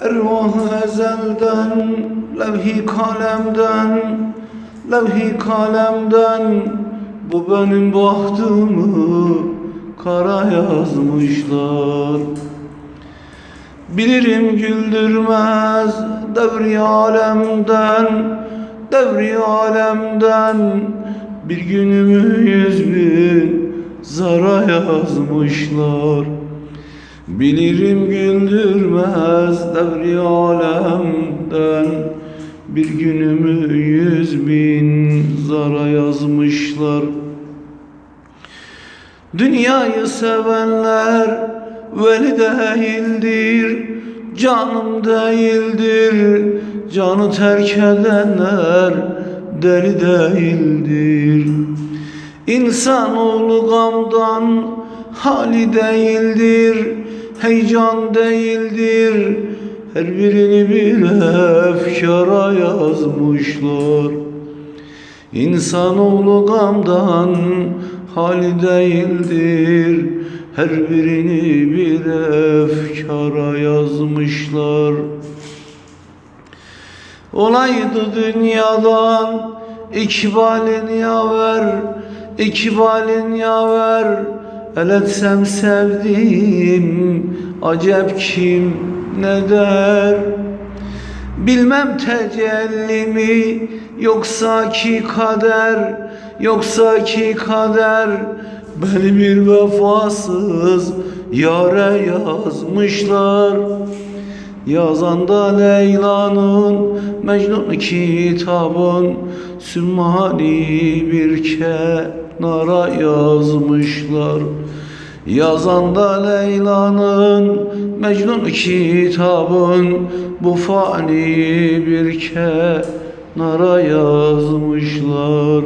Ervah ezelden, levhi kalemden, levhi kalemden Bu benim bahtımı kara yazmışlar. Bilirim güldürmez devri alemden, devri alemden Bir günümü yüz bin zara yazmışlar Bilirim güldürmez devri alemden. Bir günümü yüz bin zara yazmışlar. Dünyayı sevenler veli değildir Canım değildir. Canı terk edenler deli değildir. İnsanoğlu gamdan hali değildir Heyecan değildir. Her birini bir efkara yazmışlar. İnsanoğlu gamdan hali değildir. Her birini bir efkara yazmışlar. Olaydı dünyadan ikbalin yaver ikbalin yaver El etsem sevdim acep kim ne der? Bilmem tecelli mi yoksa ki kader Yoksa ki kader. Beni bir vefasız yare yazmışlar. Yazan da Leyla'nın Mecnun kitabın Sümmali bir kenara yazmışlar. Yazan da Leyla'nın Mecnun kitabın Bu fani bir kenara yazmışlar